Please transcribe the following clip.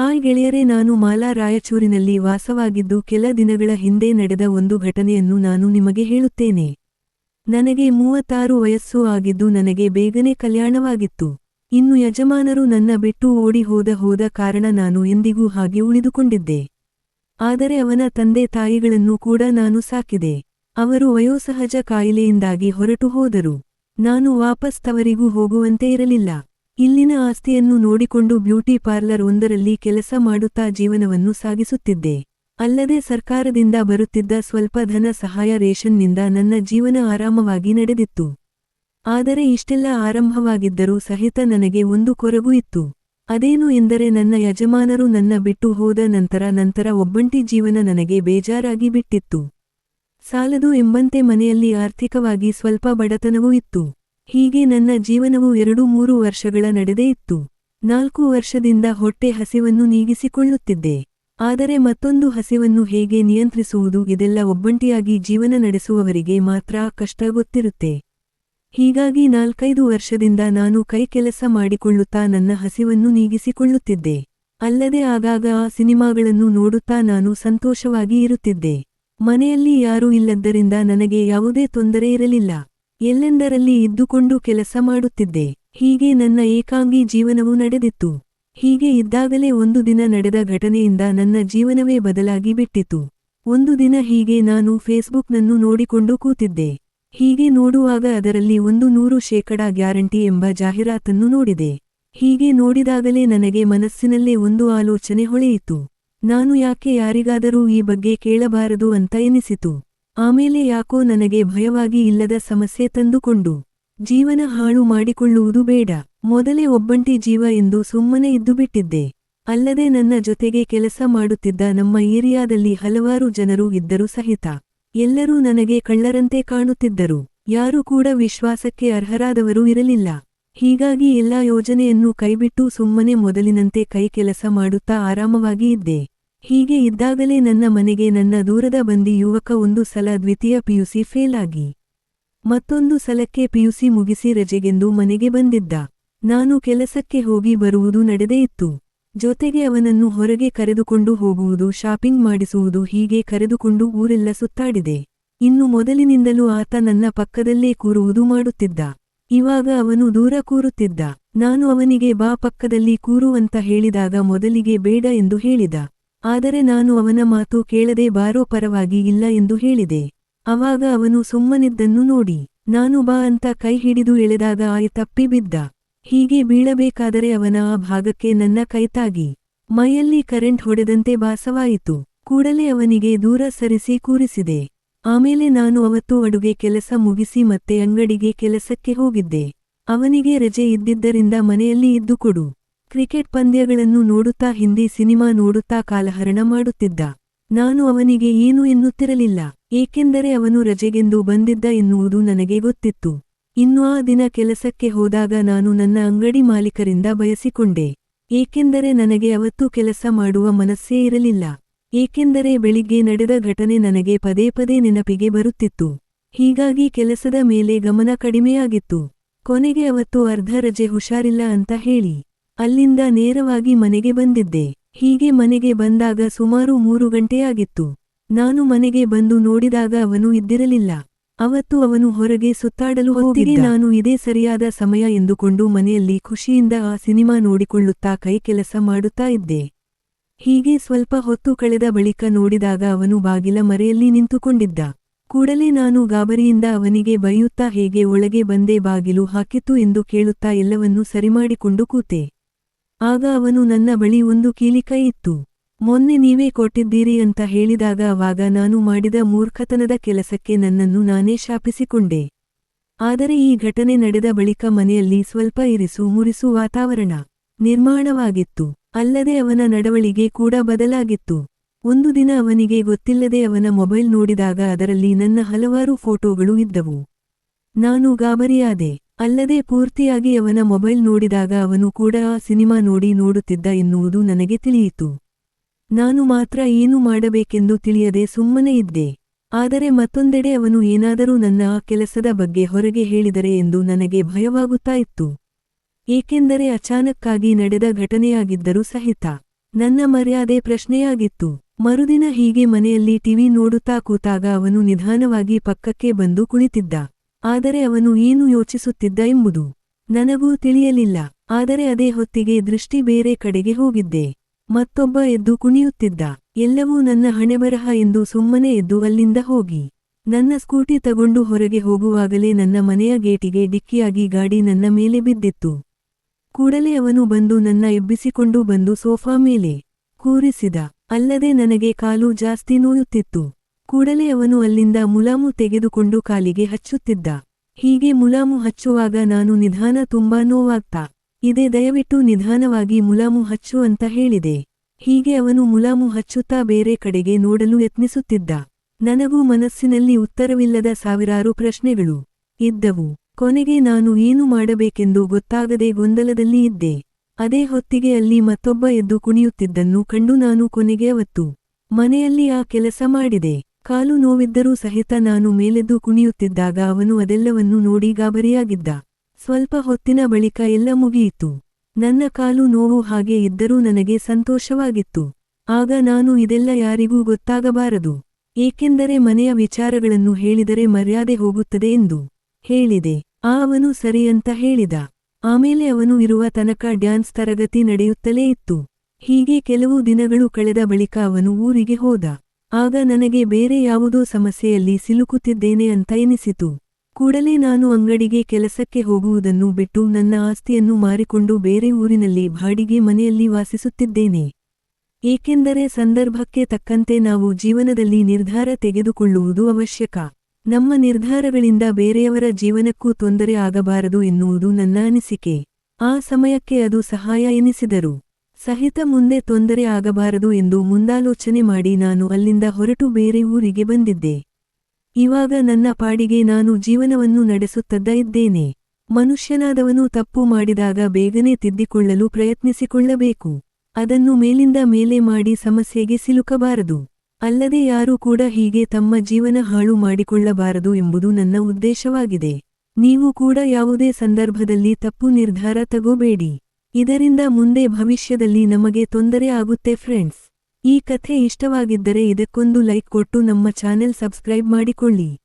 Hi ಗೆಳೆಯರೇ, ನಾನು ಮಾಲಾ ರಾಯಚೂರಿನಲ್ಲಿ ವಾಸವಾಗಿದ್ದು ಕೆಲ ದಿನಗಳ ಹಿಂದೆ ನಡೆದ ಒಂದು ಘಟನೆಯನ್ನು ನಾನು ನಿಮಗೆ ಹೇಳುತ್ತೇನೆ. ನನಗೆ ಮೂವತ್ತಾರು ವಯಸ್ಸು ಆಗಿದ್ದು ನನಗೆ ಬೇಗನೆ ಕಲ್ಯಾಣವಾಗಿತ್ತು. ಇನ್ನು ಯಜಮಾನರು ನನ್ನ ಬಿಟ್ಟು ಓಡಿ ಹೋದ ಹೋದ ಕಾರಣ ನಾನು ಎಂದಿಗೂ ಹಾಗೆ ಉಳಿದುಕೊಂಡಿದ್ದೆ. ಆದರೆ ಅವನ ತಂದೆ ತಾಯಿಗಳನ್ನು ಕೂಡ ನಾನು ಸಾಕಿದೆ. ಅವರು ವಯೋಸಹಜ ಕಾಯಿಲೆಯಿಂದಾಗಿ ಹೊರಟು ಹೋದರು. ನಾನು ವಾಪಸ್ ತವರಿಗೂ ಹೋಗುವಂತೆ ಇರಲಿಲ್ಲ. ಇಲ್ಲಿನ ಆಸ್ತಿಯನ್ನು ನೋಡಿಕೊಂಡು ಬ್ಯೂಟಿ ಪಾರ್ಲರ್ ಒಂದರಲ್ಲಿ ಕೆಲಸ ಮಾಡುತ್ತಾ ಜೀವನವನ್ನು ಸಾಗಿಸುತ್ತಿದ್ದೆ. ಅಲ್ಲದೆ ಸರ್ಕಾರದಿಂದ ಬರುತ್ತಿದ್ದ ಸ್ವಲ್ಪ ಧನ ಸಹಾಯ ರೇಷನ್ನಿಂದ ನನ್ನ ಜೀವನ ಆರಾಮವಾಗಿ ನಡೆದಿತ್ತು. ಆದರೆ ಇಷ್ಟೆಲ್ಲ ಆರಂಭವಾಗಿದ್ದರೂ ಸಹಿತ ನನಗೆ ಒಂದು ಕೊರಗು ಇತ್ತು. ಅದೇನು ಎಂದರೆ ನನ್ನ ಯಜಮಾನರು ನನ್ನ ಬಿಟ್ಟು ಹೋದ ನಂತರ ನಂತರ ಒಬ್ಬಂಟಿ ಜೀವನ ನನಗೆ ಬೇಜಾರಾಗಿ ಬಿಟ್ಟಿತ್ತು. ಸಾಲದು ಎಂಬಂತೆ ಮನೆಯಲ್ಲಿ ಆರ್ಥಿಕವಾಗಿ ಸ್ವಲ್ಪ ಬಡತನವೂ ಇತ್ತು. ಹೀಗೆ ನನ್ನ ಜೀವನವು ಎರಡು ಮೂರು ವರ್ಷಗಳ ನಡೆದೇ ಇತ್ತು. ನಾಲ್ಕು ವರ್ಷದಿಂದ ಹೊಟ್ಟೆ ಹಸಿವನ್ನು ನೀಗಿಸಿಕೊಳ್ಳುತ್ತಿದ್ದೆ. ಆದರೆ ಮತ್ತೊಂದು ಹಸಿವನ್ನು ಹೇಗೆ ನಿಯಂತ್ರಿಸುವುದು ಇದೆಲ್ಲ ಒಬ್ಬಂಟಿಯಾಗಿ ಜೀವನ ನಡೆಸುವವರಿಗೆ ಮಾತ್ರ ಕಷ್ಟ ಗೊತ್ತಿರುತ್ತೆ. ಹೀಗಾಗಿ ನಾಲ್ಕೈದು ವರ್ಷದಿಂದ ನಾನು ಕೈ ಕೆಲಸ ಮಾಡಿಕೊಳ್ಳುತ್ತಾ ನನ್ನ ಹಸಿವನ್ನು ನೀಗಿಸಿಕೊಳ್ಳುತ್ತಿದ್ದೆ. ಅಲ್ಲದೆ ಆಗಾಗ ಆ ಸಿನಿಮಾಗಳನ್ನು ನೋಡುತ್ತಾ ನಾನು ಸಂತೋಷವಾಗಿ ಇರುತ್ತಿದ್ದೆ. ಮನೆಯಲ್ಲಿ ಯಾರೂ ಇಲ್ಲದ್ದರಿಂದ ನನಗೆ ಯಾವುದೇ ತೊಂದರೆ ಇರಲಿಲ್ಲ. ಎಲ್ಲೆಂದರಲ್ಲಿ ಇದ್ದುಕೊಂಡು ಕೆಲಸ ಮಾಡುತ್ತಿದ್ದೆ. ಹೀಗೆ ನನ್ನ ಏಕಾಂಗಿ ಜೀವನವು ನಡೆದಿತ್ತು. ಹೀಗೆ ಇದ್ದಾಗಲೇ ಒಂದು ದಿನ ನಡೆದ ಘಟನೆಯಿಂದ ನನ್ನ ಜೀವನವೇ ಬದಲಾಗಿ ಬಿಟ್ಟಿತು. ಒಂದು ದಿನ ಹೀಗೆ ನಾನು ಫೇಸ್ಬುಕ್ನನ್ನು ನೋಡಿಕೊಂಡು ಕೂತಿದ್ದೆ. ಹೀಗೆ ನೋಡುವಾಗ ಅದರಲ್ಲಿ ಒಂದು ನೂರು ಶೇಕಡಾ ಗ್ಯಾರಂಟಿ ಎಂಬ ಜಾಹೀರಾತನ್ನು ನೋಡಿದೆ. ಹೀಗೆ ನೋಡಿದಾಗಲೇ ನನಗೆ ಮನಸ್ಸಿನಲ್ಲೇ ಒಂದು ಆಲೋಚನೆ ಹೊಳೆಯಿತು. ನಾನು ಯಾಕೆ ಯಾರಿಗಾದರೂ ಈ ಬಗ್ಗೆ ಕೇಳಬಾರದು ಅಂತ ಎನಿಸಿತು. ಆಮೇಲೆ ಯಾಕೋ ನನಗೆ ಭಯವಾಗಿ ಇಲ್ಲದ ಸಮಸ್ಯೆ ತಂದುಕೊಂಡು. ಜೀವನ ಹಾಳು ಮಾಡಿಕೊಳ್ಳುವುದು ಬೇಡ. ಮೊದಲೇ ಒಬ್ಬಂಟಿ ಜೀವ ಎಂದು ಸುಮ್ಮನೆ ಇದ್ದುಬಿಟ್ಟಿದ್ದೆ. ಅಲ್ಲದೆ ನನ್ನ ಜೊತೆಗೆ ಕೆಲಸ ಮಾಡುತ್ತಿದ್ದ ನಮ್ಮ ಏರಿಯಾದಲ್ಲಿ ಹಲವಾರು ಜನರು ಇದ್ದರೂ ಸಹಿತ. ಎಲ್ಲರೂ ನನಗೆ ಕಳ್ಳರಂತೆ ಕಾಣುತ್ತಿದ್ದರು. ಯಾರೂ ಕೂಡ ವಿಶ್ವಾಸಕ್ಕೆ ಅರ್ಹರಾದವರೂ ಇರಲಿಲ್ಲ. ಹೀಗಾಗಿ ಎಲ್ಲಾ ಯೋಜನೆಯನ್ನು ಕೈಬಿಟ್ಟು ಸುಮ್ಮನೆ ಮೊದಲಿನಂತೆ ಕೈ ಕೆಲಸ ಮಾಡುತ್ತಾ ಆರಾಮವಾಗಿ ಇದ್ದೆ. ಹೀಗೆ ಇದ್ದಾಗಲೇ ನನ್ನ ಮನೆಗೆ ನನ್ನ ದೂರದ ಬಂದಿ ಯುವಕ ಒಂದು ಸಲ ದ್ವಿತೀಯ ಪಿಯುಸಿ ಫೇಲ್ ಆಗಿ ಮತ್ತೊಂದು ಸಲಕ್ಕೆ ಪಿಯುಸಿ ಮುಗಿಸಿ ರಜೆಗೆಂದು ಮನೆಗೆ ಬಂದಿದ್ದ. ನಾನು ಕೆಲಸಕ್ಕೆ ಹೋಗಿ ಬರುವುದು ನಡೆದೇ ಇತ್ತು. ಜೊತೆಗೆ ಅವನನ್ನು ಹೊರಗೆ ಕರೆದುಕೊಂಡು ಹೋಗುವುದು, ಶಾಪಿಂಗ್ ಮಾಡಿಸುವುದು ಹೀಗೆ ಕರೆದುಕೊಂಡು ಊರೆಲ್ಲ ಸುತ್ತಾಡಿದೆ. ಇನ್ನು ಮೊದಲಿನಿಂದಲೂ ಆತ ನನ್ನ ಪಕ್ಕದಲ್ಲೇ ಕೂರುವುದು ಮಾಡುತ್ತಿದ್ದ. ಇವಾಗ ಅವನು ದೂರ ಕೂರುತ್ತಿದ್ದ. ನಾನು ಅವನಿಗೆ ಬಾ ಪಕ್ಕದಲ್ಲಿ ಕೂರು ಅಂತ ಹೇಳಿದಾಗ ಮೊದಲಿಗೆ ಬೇಡ ಎಂದು ಹೇಳಿದ. ಆದರೆ ನಾನು ಅವನ ಮಾತು ಕೇಳದೆ ಬಾರೋ ಪರವಾಗಿ ಇಲ್ಲ ಎಂದು ಹೇಳಿದೆ. ಅವಾಗ ಅವನು ಸುಮ್ಮನಿದ್ದನ್ನು ನೋಡಿ, ನಾನು ಬಾ ಅಂತ ಕೈ ಹಿಡಿದು ಎಳೆದಾಗ ಆಯ ತಪ್ಪಿ ಬಿದ್ದ. ಹೀಗೆ ಬೀಳಬೇಕಾದರೆ ಅವನ ಆ ಭಾಗಕ್ಕೆ ನನ್ನ ಕೈತಾಗಿ ಮೈಯಲ್ಲಿ ಕರೆಂಟ್ ಹೊಡೆದಂತೆ ಭಾಸವಾಯಿತು. ಕೂಡಲೇ ಅವನಿಗೆ ದೂರ ಸರಿಸಿ ಕೂರಿಸಿದೆ. ಆಮೇಲೆ ನಾನು ಅವತ್ತು ಅಡುಗೆ ಕೆಲಸ ಮುಗಿಸಿ ಮತ್ತೆ ಅಂಗಡಿಗೆ ಕೆಲಸಕ್ಕೆ ಹೋಗಿದ್ದೆ. ಅವನಿಗೆ ರಜೆ ಇದ್ದಿದ್ದರಿಂದ ಮನೆಯಲ್ಲಿ ಇದ್ದುಕೊಡು ಕ್ರಿಕೆಟ್ ಪಂದ್ಯಗಳನ್ನು ನೋಡುತ್ತಾ ಹಿಂದಿ ಸಿನಿಮಾ ನೋಡುತ್ತಾ ಕಾಲಹರಣ ಮಾಡುತ್ತಿದ್ದ. ನಾನು ಅವನಿಗೆ ಏನು ಎನ್ನುತ್ತಿರಲಿಲ್ಲ, ಏಕೆಂದರೆ ಅವನು ರಜೆಗೆಂದು ಬಂದಿದ್ದ ಎನ್ನುವುದು ನನಗೆ ಗೊತ್ತಿತ್ತು. ಇನ್ನು ಆ ದಿನ ಕೆಲಸಕ್ಕೆ ಹೋದಾಗ ನಾನು ನನ್ನ ಅಂಗಡಿ ಮಾಲೀಕರಿಂದ ಬಯಸಿಕೊಂಡೆ. ಏಕೆಂದರೆ ನನಗೆ ಅವತ್ತು ಕೆಲಸ ಮಾಡುವ ಮನಸ್ಸೇ ಇರಲಿಲ್ಲ. ಏಕೆಂದರೆ ಬೆಳಿಗ್ಗೆ ನಡೆದ ಘಟನೆ ನನಗೆ ಪದೇ ಪದೇ ನೆನಪಿಗೆ ಬರುತ್ತಿತ್ತು. ಹೀಗಾಗಿ ಕೆಲಸದ ಮೇಲೆ ಗಮನ ಕಡಿಮೆಯಾಗಿತ್ತು. ಕೊನೆಗೆ ಅವತ್ತು ಅರ್ಧ ರಜೆ ಹುಷಾರಿಲ್ಲ ಅಂತ ಹೇಳಿ. ಅಲ್ಲಿಂದ ನೇರವಾಗಿ ಮನೆಗೆ ಬಂದಿದ್ದೆ. ಹೀಗೆ ಮನೆಗೆ ಬಂದಾಗ ಸುಮಾರು ಮೂರು ಗಂಟೆಯಾಗಿತ್ತು ನಾನು ಮನೆಗೆ ಬಂದು ನೋಡಿದಾಗ ಅವನು ಇದ್ದಿರಲಿಲ್ಲ. ಅವತ್ತು ಅವನು ಹೊರಗೆ ಸುತ್ತಾಡಲು ಹೋಗಿದ್ದೆ. ನಾನು ಇದೇ ಸರಿಯಾದ ಸಮಯ ಎಂದುಕೊಂಡು ಮನೆಯಲ್ಲಿ ಖುಷಿಯಿಂದ ಆ ಸಿನಿಮಾ ನೋಡಿಕೊಳ್ಳುತ್ತಾ ಕೈ ಕೆಲಸ ಮಾಡುತ್ತಾ ಇದ್ದೆ. ಹೀಗೆ ಸ್ವಲ್ಪ ಹೊತ್ತು ಕಳೆದ ಬಳಿಕ ನೋಡಿದಾಗ ಅವನು ಬಾಗಿಲ ಮರೆಯಲ್ಲಿ ನಿಂತುಕೊಂಡಿದ್ದ. ಕೂಡಲೇ ನಾನು ಗಾಬರಿಯಿಂದ ಅವನಿಗೆ ಬೈಯುತ್ತಾ ಹೇಗೆ ಒಳಗೆ ಬಂದೇ ಬಾಗಿಲು ಹಾಕಿತು ಎಂದು ಕೇಳುತ್ತಾ ಎಲ್ಲವನ್ನೂ ಸರಿಮಾಡಿಕೊಂಡು ಕೂತೆ. ಆಗ ಅವನು ನನ್ನ ಬಳಿ ಒಂದು ಕೀಲಿಕೈ ಇತ್ತು. ಮೊನ್ನೆ ನೀವೇ ಕೊಟ್ಟಿದ್ದೀರಿ ಅಂತ ಹೇಳಿದಾಗ ಅವಾಗ ನಾನು ಮಾಡಿದ ಮೂರ್ಖತನದ ಕೆಲಸಕ್ಕೆ ನನ್ನನ್ನು ನಾನೇ ಶಾಪಿಸಿಕೊಂಡೆ. ಆದರೆ ಈ ಘಟನೆ ನಡೆದ ಬಳಿಕ ಮನೆಯಲ್ಲಿ ಸ್ವಲ್ಪ ಇರಿಸು ಮುರಿಸು ವಾತಾವರಣ ನಿರ್ಮಾಣವಾಗಿತ್ತು. ಅಲ್ಲದೆ ಅವನ ನಡವಳಿಗೆ ಕೂಡ ಬದಲಾಗಿತ್ತು. ಒಂದು ದಿನ ಅವನಿಗೆ ಗೊತ್ತಿಲ್ಲದೆ ಅವನ ಮೊಬೈಲ್ ನೋಡಿದಾಗ ಅದರಲ್ಲಿ ನನ್ನ ಹಲವಾರು ಫೋಟೋಗಳು ಇದ್ದವು. ನಾನು ಗಾಬರಿಯಾದೆ. ಅಲ್ಲದೆ ಪೂರ್ತಿಯಾಗಿ ಅವನ ಮೊಬೈಲ್ ನೋಡಿದಾಗ ಅವನು ಕೂಡ ಆ ಸಿನಿಮಾ ನೋಡಿ ನೋಡುತ್ತಿದ್ದ ಎನ್ನುವುದು ನನಗೆ ತಿಳಿಯಿತು. ನಾನು ಮಾತ್ರ ಏನು ಮಾಡಬೇಕೆಂದು ತಿಳಿಯದೆ ಸುಮ್ಮನೆ ಇದ್ದೆ. ಆದರೆ ಮತ್ತೊಂದೆಡೆ ಅವನು ಏನಾದರೂ ನನ್ನ ಆ ಕೆಲಸದ ಬಗ್ಗೆ ಹೊರಗೆ ಹೇಳಿದರೆ ಎಂದು ನನಗೆ ಭಯವಾಗುತ್ತಾ ಇತ್ತು. ಏಕೆಂದರೆ ಅಚಾನಕ್ಕಾಗಿ ನಡೆದ ಘಟನೆಯಾಗಿದ್ದರೂ ಸಹಿತ ನನ್ನ ಮರ್ಯಾದೆ ಪ್ರಶ್ನೆಯಾಗಿತ್ತು. ಮರುದಿನ ಹೀಗೆ ಮನೆಯಲ್ಲಿ ಟಿವಿ ನೋಡುತ್ತಾ ಕೂತಾಗ ಅವನು ನಿಧಾನವಾಗಿ ಪಕ್ಕಕ್ಕೆ ಬಂದು ಕುಳಿತಿದ್ದ. ಆದರೆ ಅವನು ಏನು ಯೋಚಿಸುತ್ತಿದ್ದ ಎಂಬುದು ನನಗೂ ತಿಳಿಯಲಿಲ್ಲ. ಆದರೆ ಅದೇ ಹೊತ್ತಿಗೆ ದೃಷ್ಟಿ ಬೇರೆ ಕಡೆಗೆ ಹೋಗಿದ್ದೆ. ಮತ್ತೊಬ್ಬ ಎದ್ದು ಕುಣಿಯುತ್ತಿದ್ದ. ಎಲ್ಲವೂ ನನ್ನ ಹಣೆಬರಹ ಎಂದು ಸುಮ್ಮನೆ ಎದ್ದು ಅಲ್ಲಿಂದ ಹೋಗಿ. ನನ್ನ ಸ್ಕೂಟಿ ತಗೊಂಡು ಹೊರಗೆ ಹೋಗುವಾಗಲೇ ನನ್ನ ಮನೆಯ ಗೇಟಿಗೆ ಡಿಕ್ಕಿಯಾಗಿ ಗಾಡಿ ನನ್ನ ಮೇಲೆ ಬಿದ್ದಿತ್ತು. ಕೂಡಲೇ ಅವನು ಬಂದು ನನ್ನ ಎಬ್ಬಿಸಿಕೊಂಡು ಬಂದು ಸೋಫಾ ಮೇಲೆ ಕೂರಿಸಿದ. ಅಲ್ಲದೆ ನನಗೆ ಕಾಲು ಜಾಸ್ತಿ ನೋಯುತ್ತಿತ್ತು. ಕೂಡಲೇ ಅವನು ಅಲ್ಲಿಂದ ಮುಲಾಮು ತೆಗೆದುಕೊಂಡು ಕಾಲಿಗೆ ಹಚ್ಚುತ್ತಿದ್ದ. ಹೀಗೆ ಮುಲಾಮು ಹಚ್ಚುವಾಗ ನಾನು ನಿಧಾನ ತುಂಬಾ ನೋವಾಗ್ತಾ, ಇದೆ ದಯವಿಟ್ಟು ನಿಧಾನವಾಗಿ ಮುಲಾಮು ಹಚ್ಚು ಅಂತ ಹೇಳಿದೆ. ಹೀಗೆ ಅವನು ಮುಲಾಮು ಹಚ್ಚುತ್ತಾ ಬೇರೆ ಕಡೆಗೆ ನೋಡಲು ಯತ್ನಿಸುತ್ತಿದ್ದ. ನನಗೂ ಮನಸ್ಸಿನಲ್ಲಿ ಉತ್ತರವಿಲ್ಲದ ಸಾವಿರಾರು ಪ್ರಶ್ನೆಗಳು ಇದ್ದವು. ಕೊನೆಗೆ ನಾನು ಏನು ಮಾಡಬೇಕೆಂದು ಗೊತ್ತಾಗದೆ ಗೊಂದಲದಲ್ಲಿ ಇದ್ದೆ. ಅದೇ ಹೊತ್ತಿಗೆ ಅಲ್ಲಿ ಮತ್ತೊಬ್ಬ ಎದ್ದು ಕುಣಿಯುತ್ತಿದ್ದನ್ನು ಕಂಡು ನಾನು ಕೊನೆಗೆ ಅವತ್ತು ಮನೆಯಲ್ಲಿ ಆ ಕೆಲಸ ಮಾಡಿದೆ. ಕಾಲು ನೋವಿದ್ದರೂ ಸಹಿತ ನಾನು ಮೇಲೆದ್ದು ಕುಣಿಯುತ್ತಿದ್ದಾಗ ಅವನು ಅದೆಲ್ಲವನ್ನೂ ನೋಡಿ ಗಾಬರಿಯಾಗಿದ್ದ. ಸ್ವಲ್ಪ ಹೊತ್ತಿನ ಬಳಿಕ ಎಲ್ಲ ಮುಗಿಯಿತು. ನನ್ನ ಕಾಲು ನೋವು ಹಾಗೆ ಇದ್ದರೂ ನನಗೆ ಸಂತೋಷವಾಗಿತ್ತು. ಆಗ ನಾನು ಇದೆಲ್ಲ ಯಾರಿಗೂ ಗೊತ್ತಾಗಬಾರದು. ಏಕೆಂದರೆ ಮನೆಯ ವಿಚಾರಗಳನ್ನು ಹೇಳಿದರೆ ಮರ್ಯಾದೆ ಹೋಗುತ್ತದೆ ಎಂದು ಹೇಳಿದೆ. ಆ ಅವನು ಸರಿ ಅಂತ ಹೇಳಿದ. ಆಮೇಲೆ ಅವನು ಇರುವ ತನಕ ಡ್ಯಾನ್ಸ್ ತರಗತಿ ನಡೆಯುತ್ತಲೇ ಇತ್ತು. ಹೀಗೆ ಕೆಲವು ದಿನಗಳು ಕಳೆದ ಬಳಿಕ ಅವನು ಊರಿಗೆ ಹೋದ. ಆಗ ನನಗೆ ಬೇರೆ ಯಾವುದೋ ಸಮಸ್ಯೆಯಲ್ಲಿ ಸಿಲುಕುತ್ತಿದ್ದೇನೆ ಅಂತ ಎನಿಸಿತು. ಕೂಡಲೇ ನಾನು ಅಂಗಡಿಗೆ ಕೆಲಸಕ್ಕೆ ಹೋಗುವುದನ್ನು ಬಿಟ್ಟು ನನ್ನ ಆಸ್ತಿಯನ್ನು ಮಾರಿಕೊಂಡು ಬೇರೆ ಊರಿನಲ್ಲಿ ಬಾಡಿಗೆ ಮನೆಯಲ್ಲಿ ವಾಸಿಸುತ್ತಿದ್ದೇನೆ. ಏಕೆಂದರೆ ಸಂದರ್ಭಕ್ಕೆ ತಕ್ಕಂತೆ ನಾವು ಜೀವನದಲ್ಲಿ ನಿರ್ಧಾರ ತೆಗೆದುಕೊಳ್ಳುವುದು ಅವಶ್ಯಕ. ನಮ್ಮ ನಿರ್ಧಾರಗಳಿಂದ ಬೇರೆಯವರ ಜೀವನಕ್ಕೂ ತೊಂದರೆ ಆಗಬಾರದು ಎನ್ನುವುದು ನನ್ನ ಅನಿಸಿಕೆ. ಆ ಸಮಯಕ್ಕೆ ಅದು ಸಹಾಯ ಎನಿಸಿದರು. ಸಹಿತ ಮುಂದೆ ತೊಂದರೆ ಆಗಬಾರದು ಎಂದು ಮುಂದಾಲೋಚನೆ ಮಾಡಿ ನಾನು ಅಲ್ಲಿಂದ ಹೊರಟು ಬೇರೆ ಊರಿಗೆ ಬಂದಿದ್ದೆ. ಇವಾಗ ನನ್ನ ಪಾಡಿಗೆ ನಾನು ಜೀವನವನ್ನು ನಡೆಸುತ್ತದ್ದ ಇದ್ದೇನೆ ಮನುಷ್ಯನಾದವನು ತಪ್ಪು ಮಾಡಿದಾಗ ಬೇಗನೆ ತಿದ್ದಿಕೊಳ್ಳಲು ಪ್ರಯತ್ನಿಸಿಕೊಳ್ಳಬೇಕು. ಅದನ್ನು ಮೇಲಿಂದ ಮೇಲೆ ಮಾಡಿ ಸಮಸ್ಯೆಗೆ ಸಿಲುಕಬಾರದು. ಅಲ್ಲದೆ ಯಾರೂ ಕೂಡ ಹೀಗೆ ತಮ್ಮ ಜೀವನ ಹಾಳು ಮಾಡಿಕೊಳ್ಳಬಾರದು ಎಂಬುದು ನನ್ನ ಉದ್ದೇಶವಾಗಿದೆ. ನೀವು ಕೂಡ ಯಾವುದೇ ಸಂದರ್ಭದಲ್ಲಿ ತಪ್ಪು ನಿರ್ಧಾರ ತಗೋಬೇಡಿ. ಇದರಿಂದ ಮುಂದೆ ಭವಿಷ್ಯದಲ್ಲಿ ನಮಗೆ ತೊಂದರೆ ಆಗುತ್ತೆ ಫ್ರೆಂಡ್ಸ್. ಈ ಕಥೆ ಇಷ್ಟವಾಗಿದ್ದರೆ ಇದಕ್ಕೊಂದು ಲೈಕ್ ಕೊಟ್ಟು ನಮ್ಮ ಚಾನೆಲ್ ಸಬ್ಸ್ಕ್ರೈಬ್ ಮಾಡಿಕೊಳ್ಳಿ.